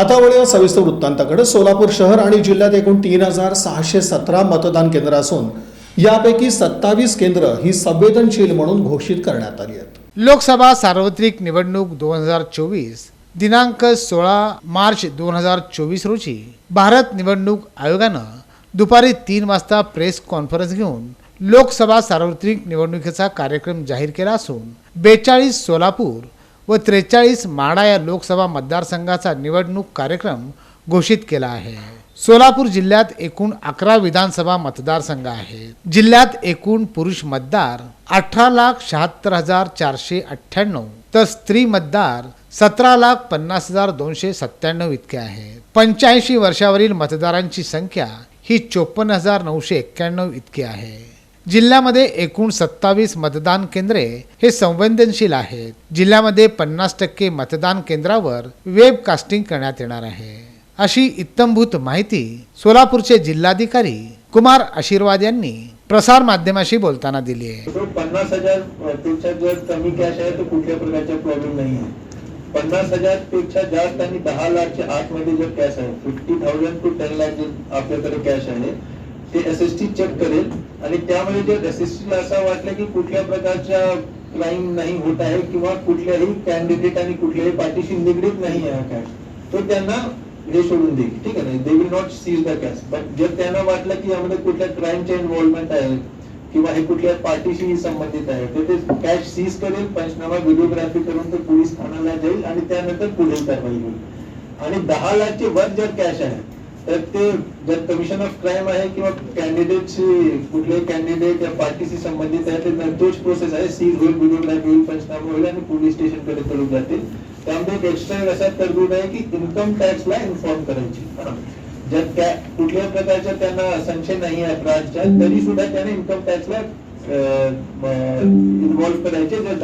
आता वळूया सविस्तर वृत्तांताकडे सोलापूर शहर आणि जिल्ह्यात एकूण तीन हजार सहाशे सतरा मतदान केंद्र असून यापैकी सत्तावीस केंद्र ही संवेदनशील म्हणून घोषित करण्यात आली आहेत. लोकसभा सार्वत्रिक निवडणूक दोन हजार चोवीस दिनांक सोळा मार्च दोन हजार चोवीस रोजी भारत निवडणूक आयोगानं दुपारी तीन वाजता प्रेस कॉन्फरन्स घेऊन लोकसभा सार्वत्रिक निवडणुकीचा कार्यक्रम जाहीर केला असून बेचाळीस सोलापूर व त्रेचाळीस माडा या लोकसभा मतदारसंघाचा निवडणूक कार्यक्रम घोषित केला आहे. सोलापूर जिल्ह्यात एकूण अकरा विधानसभा मतदारसंघ आहेत. जिल्ह्यात एकूण पुरुष मतदार अठरा लाख शहात्तर हजार चारशे अठ्ठ्याण्णव तर स्त्री मतदार सतरा लाख पन्नास हजार दोनशे सत्त्याण्णव इतके आहेत. पंच्याऐंशी वर्षावरील मतदारांची संख्या ही चोपन्न हजार नऊशे एक्क्याण्णव इतकी आहे. जिल्ह्यामध्ये एकूण सत्तावीस मतदान केंद्रे हे संवेदनशील आहेत. जिल्ह्यामध्ये पन्नास टक्के मतदान केंद्रावर वेबकास्टिंग करण्यात येणार आहे. अशी इत्तमभूत माहिती सोलापूरचे जिल्हाधिकारी कुमार आशीर्वाद यांनी प्रसार माध्यमाशी बोलताना दिली आहे. पन्नास हजारपेक्षा जर कमी कॅश आहे तर कुठल्या प्रकारचा प्रॉब्लेम नाही आहे. पन्नास हजारपेक्षा जास्त आणि दहा लाखच्या आतमध्ये जर कॅश आहे fifty thousand to ten lakh आपल्याकडे कॅश आहे ते एस एस टी चेक करेल. आणि त्यामुळे जर एस एस टीला असं वाटलं की कुठल्या प्रकारच्या क्राईम नाही होत आहे किंवा कुठल्याही कॅन्डिडेट आणि कुठल्याही पार्टीशी निगडीत नाही आहे कॅश तो त्यांना हे सोडून देईल. ठीक आहे they will not seize the cash but जर त्यांना वाटलं की यामध्ये कुठल्या क्राईमच्या इन्व्हॉल्वमेंट आहे किंवा हे कुठल्या पार्टीशी संबंधित आहे तर ते कॅश सीज करेल पंचनामा व्हिडिओग्राफी करून ते पोलीस ठाण्याला जाईल आणि त्यानंतर पुढील कारवाई होईल. आणि दहा लाखचे वर जर कॅश आहे तर ते जर कमिशन ऑफ क्राईम आहे किंवा कॅन्डिडेटशी कुठले कॅन्डिडेट या पार्टीशी संबंधित आहे ते निर्दोष प्रोसेस आहे. सीज होईल लाईफ होईल पंचनामा होईल आणि पोलीस स्टेशनकडे करून जातील. त्यामध्ये एक एक्स्ट्रा असा तरतूद आहे की इन्कम टॅक्सला इन्फॉर्म करायची. जर त्या कुठल्या प्रकारचा त्यांना संशय नाही आहे ब्रांचच्या तरी सुद्धा त्याने इन्कम टॅक्सला इन्व्हॉल्व्ह करायचे. जर